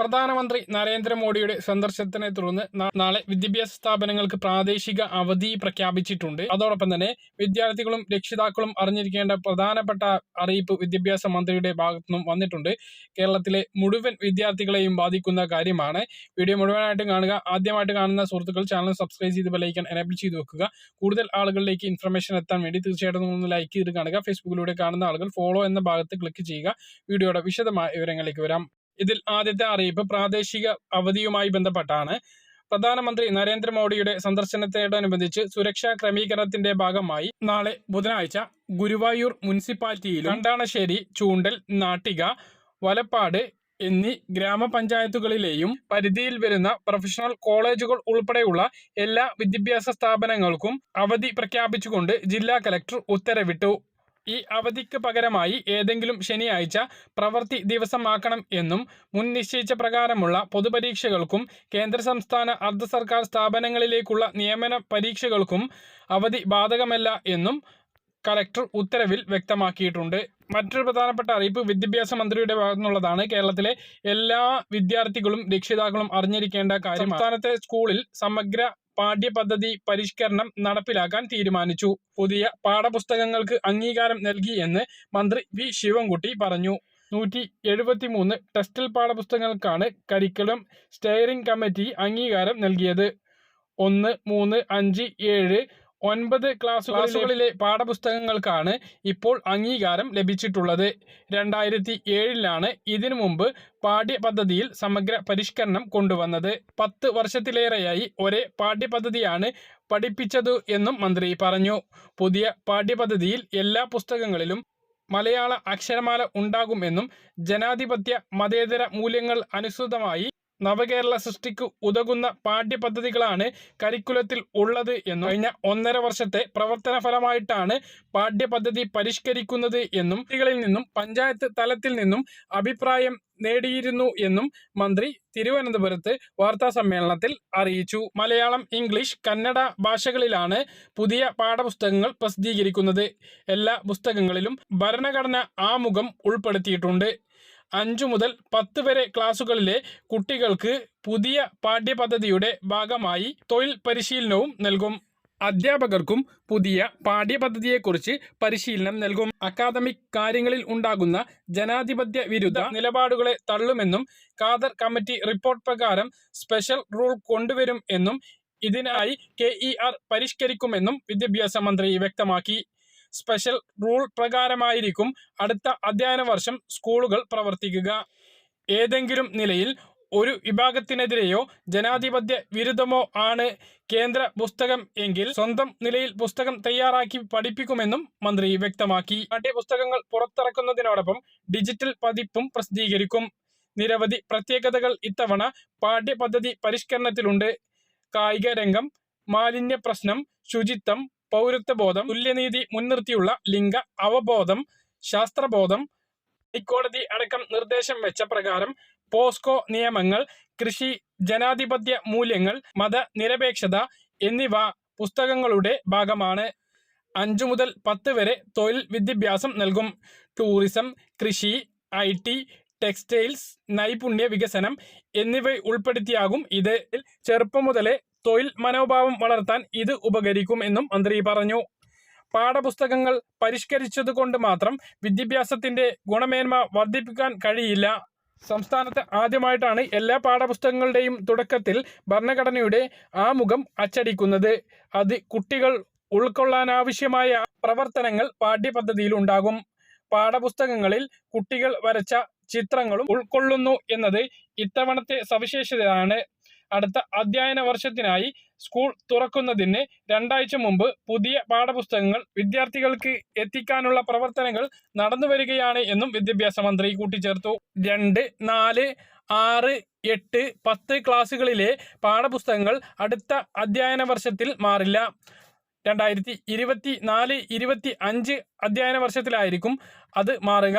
പ്രധാനമന്ത്രി നരേന്ദ്രമോദിയുടെ സന്ദർശനത്തിനെ തുടർന്ന് നാളെ വിദ്യാഭ്യാസ സ്ഥാപനങ്ങൾക്ക് പ്രാദേശിക അവധി പ്രഖ്യാപിച്ചിട്ടുണ്ട്. അതോടൊപ്പം തന്നെ വിദ്യാർത്ഥികളും രക്ഷിതാക്കളും അറിഞ്ഞിരിക്കേണ്ട പ്രധാനപ്പെട്ട അറിയിപ്പ് വിദ്യാഭ്യാസ മന്ത്രിയുടെ ഭാഗത്തു നിന്നും വന്നിട്ടുണ്ട്. കേരളത്തിലെ മുഴുവൻ വിദ്യാർത്ഥികളെയും ബാധിക്കുന്ന കാര്യമാണ്. വീഡിയോ മുഴുവനായിട്ടും കാണുക. ആദ്യമായിട്ട് കാണുന്ന സുഹൃത്തുക്കൾ ചാനൽ സബ്സ്ക്രൈബ് ചെയ്ത് ബെലൈക്കൻ എനേബിൾ ചെയ്ത് വെക്കുക. കൂടുതൽ ആളുകളിലേക്ക് ഇൻഫർമേഷൻ എത്താൻ വേണ്ടി തീർച്ചയായിട്ടും ഒന്ന് ലൈക്ക് ചെയ്ത് കാണുക. ഫേസ്ബുക്കിലൂടെ കാണുന്ന ആളുകൾ ഫോളോ എന്ന ഭാഗത്ത് ക്ലിക്ക് ചെയ്യുക. വീഡിയോയുടെ വിശദമായ വിവരങ്ങളിലേക്ക് വരാം. ഇതിൽ ആദ്യത്തെ അറിയിപ്പ് പ്രാദേശിക അവധിയുമായി ബന്ധപ്പെട്ടാണ്. പ്രധാനമന്ത്രി നരേന്ദ്രമോദിയുടെ സന്ദർശനത്തോടനുബന്ധിച്ച് സുരക്ഷാ ക്രമീകരണത്തിന്റെ ഭാഗമായി നാളെ ബുധനാഴ്ച ഗുരുവായൂർ മുനിസിപ്പാലിറ്റിയിൽ കണ്ടാണശ്ശേരി ചൂണ്ടൽ നാട്ടിക വലപ്പാട് എന്നീ ഗ്രാമപഞ്ചായത്തുകളിലെയും പരിധിയിൽ വരുന്ന പ്രൊഫഷണൽ കോളേജുകൾ ഉൾപ്പെടെയുള്ള എല്ലാ വിദ്യാഭ്യാസ സ്ഥാപനങ്ങൾക്കും അവധി പ്രഖ്യാപിച്ചുകൊണ്ട് ജില്ലാ കലക്ടർ ഉത്തരവിട്ടു. ഈ അവധിക്ക് പകരമായി ഏതെങ്കിലും ശനിയാഴ്ച പ്രവൃത്തി ദിവസമാക്കണം എന്നും മുൻ നിശ്ചയിച്ച പ്രകാരമുള്ള പൊതുപരീക്ഷകൾക്കും കേന്ദ്ര സംസ്ഥാന അർദ്ധ സർക്കാർ സ്ഥാപനങ്ങളിലേക്കുള്ള നിയമന പരീക്ഷകൾക്കും അവധി ബാധകമല്ല എന്നും കലക്ടർ ഉത്തരവിൽ വ്യക്തമാക്കിയിട്ടുണ്ട്. മറ്റൊരു പ്രധാനപ്പെട്ട അറിയിപ്പ് വിദ്യാഭ്യാസ മന്ത്രിയുടെ ഭാഗത്തുനിന്നുള്ളതാണ്. കേരളത്തിലെ എല്ലാ വിദ്യാർത്ഥികളും രക്ഷിതാക്കളും അറിഞ്ഞിരിക്കേണ്ട കാര്യം സംസ്ഥാനത്തെ സ്കൂളിൽ സമഗ്ര പാഠ്യപദ്ധതി പരിഷ്കരണം നടപ്പിലാക്കാൻ തീരുമാനിച്ചു. പുതിയ പാഠപുസ്തകങ്ങൾക്ക് അംഗീകാരം നൽകി എന്ന് മന്ത്രി വി. ശിവൻകുട്ടി പറഞ്ഞു. നൂറ്റി എഴുപത്തി മൂന്ന് ടെക്സ്റ്റൽ പാഠപുസ്തകങ്ങൾക്കാണ് കരിക്കുലം സ്റ്റെയറിംഗ് കമ്മിറ്റി അംഗീകാരം നൽകിയത്. ഒന്ന് മൂന്ന് അഞ്ച് ഏഴ് ഒൻപത് ക്ലാസ്സുകളിലെ പാഠപുസ്തകങ്ങൾക്കാണ് ഇപ്പോൾ അംഗീകാരം ലഭിച്ചിട്ടുള്ളത്. രണ്ടായിരത്തി ഏഴിലാണ് ഇതിനു മുമ്പ് പാഠ്യപദ്ധതിയിൽ സമഗ്ര പരിഷ്കരണം കൊണ്ടുവന്നത്. പത്ത് വർഷത്തിലേറെയായി ഒരേ പാഠ്യപദ്ധതിയാണ് പഠിപ്പിച്ചത് എന്നും മന്ത്രി പറഞ്ഞു. പുതിയ പാഠ്യപദ്ധതിയിൽ എല്ലാ പുസ്തകങ്ങളിലും മലയാള അക്ഷരമാല ഉണ്ടാകുമെന്നും ജനാധിപത്യ മതേതര മൂല്യങ്ങൾ അനുസൃതമായി നവകേരള സൃഷ്ടിക്ക് ഉതകുന്ന പാഠ്യപദ്ധതികളാണ് കരിക്കുലത്തിൽ ഉള്ളത് എന്നും കഴിഞ്ഞ ഒന്നര വർഷത്തെ പ്രവർത്തന ഫലമായിട്ടാണ് പാഠ്യപദ്ധതി പരിഷ്കരിക്കുന്നത് എന്നും കുട്ടികളിൽ നിന്നും പഞ്ചായത്ത് തലത്തിൽ നിന്നും അഭിപ്രായം നേടിയിരുന്നു എന്നും മന്ത്രി തിരുവനന്തപുരത്ത് വാർത്താ സമ്മേളനത്തിൽ അറിയിച്ചു. മലയാളം ഇംഗ്ലീഷ് കന്നഡ ഭാഷകളിലാണ് പുതിയ പാഠപുസ്തകങ്ങൾ പ്രസിദ്ധീകരിക്കുന്നത്. എല്ലാ പുസ്തകങ്ങളിലും ഭരണഘടന ആമുഖം ഉൾപ്പെടുത്തിയിട്ടുണ്ട്. അഞ്ചു മുതൽ പത്ത് വരെ ക്ലാസുകളിലെ കുട്ടികൾക്ക് പുതിയ പാഠ്യപദ്ധതിയുടെ ഭാഗമായി തൊഴിൽ പരിശീലനവും നൽകും. അധ്യാപകർക്കും പുതിയ പാഠ്യപദ്ധതിയെക്കുറിച്ച് പരിശീലനം നൽകും. അക്കാദമിക് കാര്യങ്ങളിൽ ഉണ്ടാകുന്ന ജനാധിപത്യ വിരുദ്ധ നിലപാടുകളെ തള്ളുമെന്നും കാദർ കമ്മിറ്റി റിപ്പോർട്ട് പ്രകാരം സ്പെഷ്യൽ റൂൾ കൊണ്ടുവരും എന്നും ഇതിനായി കെ പരിഷ്കരിക്കുമെന്നും വിദ്യാഭ്യാസ മന്ത്രി വ്യക്തമാക്കി. സ്പെഷ്യൽ റൂൾ പ്രകാരമായിരിക്കും അടുത്ത അധ്യയന വർഷം സ്കൂളുകൾ പ്രവർത്തിക്കുക. ഏതെങ്കിലും നിലയിൽ ഒരു വിഭാഗത്തിനെതിരെയോ ജനാധിപത്യ വിരുദ്ധമോ ആണ് കേന്ദ്ര പുസ്തകം എങ്കിൽ സ്വന്തം നിലയിൽ പുസ്തകം തയ്യാറാക്കി പഠിപ്പിക്കുമെന്നും മന്ത്രി വ്യക്തമാക്കി. പാഠ്യപുസ്തകങ്ങൾ പുറത്തിറക്കുന്നതിനോടൊപ്പം ഡിജിറ്റൽ പതിപ്പും പ്രസിദ്ധീകരിക്കും. നിരവധി പ്രത്യേകതകൾ ഇത്തവണ പാഠ്യപദ്ധതി പരിഷ്കരണത്തിലുണ്ട്. കായിക രംഗം മാലിന്യ പ്രശ്നം ശുചിത്വം പൗരത്വബോധം തുല്യനീതി മുൻനിർത്തിയുള്ള ലിംഗ അവബോധം ശാസ്ത്രബോധം ഹൈക്കോടതി അടക്കം നിർദ്ദേശം വെച്ച പ്രകാരം പോസ്കോ നിയമങ്ങൾ കൃഷി ജനാധിപത്യ മൂല്യങ്ങൾ മതനിരപേക്ഷത എന്നിവ പുസ്തകങ്ങളുടെ ഭാഗമാണ്. അഞ്ചു മുതൽ പത്ത് വരെ തൊഴിൽ വിദ്യാഭ്യാസം നൽകും. ടൂറിസം കൃഷി ഐ ടി ടെക്സ്റ്റൈൽസ് നൈപുണ്യ വികസനം എന്നിവ ഉൾപ്പെടുത്തിയാകും ഇത്. ചെറുപ്പം മുതലേ തൊഴിൽ മനോഭാവം വളർത്താൻ ഇത് ഉപകരിക്കും എന്നും മന്ത്രി പറഞ്ഞു. പാഠപുസ്തകങ്ങൾ പരിഷ്കരിച്ചതുകൊണ്ട് മാത്രം വിദ്യാഭ്യാസത്തിന്റെ ഗുണമേന്മ വർദ്ധിപ്പിക്കാൻ കഴിയില്ല. സംസ്ഥാനത്ത് ആദ്യമായിട്ടാണ് എല്ലാ പാഠപുസ്തകങ്ങളുടെയും തുടക്കത്തിൽ ഭരണഘടനയുടെ ആമുഖം അച്ചടിക്കുന്നത്. അത് കുട്ടികൾ ഉൾക്കൊള്ളാനാവശ്യമായ പ്രവർത്തനങ്ങൾ പാഠ്യപദ്ധതിയിൽ ഉണ്ടാകും. പാഠപുസ്തകങ്ങളിൽ കുട്ടികൾ വരച്ച ചിത്രങ്ങളും ഉൾക്കൊള്ളുന്നു എന്നത് ഇത്തവണത്തെ സവിശേഷതയാണ്. അടുത്ത അധ്യയന വർഷത്തിനായി സ്കൂൾ തുറക്കുന്നതിന് രണ്ടാഴ്ച മുമ്പ് പുതിയ പാഠപുസ്തകങ്ങൾ വിദ്യാർത്ഥികൾക്ക് എത്തിക്കാനുള്ള പ്രവർത്തനങ്ങൾ നടന്നുവരികയാണ് എന്നും വിദ്യാഭ്യാസ മന്ത്രി കൂട്ടിച്ചേർത്തു. രണ്ട് നാല് ആറ് എട്ട് പത്ത് ക്ലാസ്സുകളിലെ പാഠപുസ്തകങ്ങൾ അടുത്ത അധ്യയന വർഷത്തിൽ മാറില്ല. രണ്ടായിരത്തി ഇരുപത്തി നാല് ഇരുപത്തി അഞ്ച് അധ്യയന വർഷത്തിലായിരിക്കും അത് മാറുക.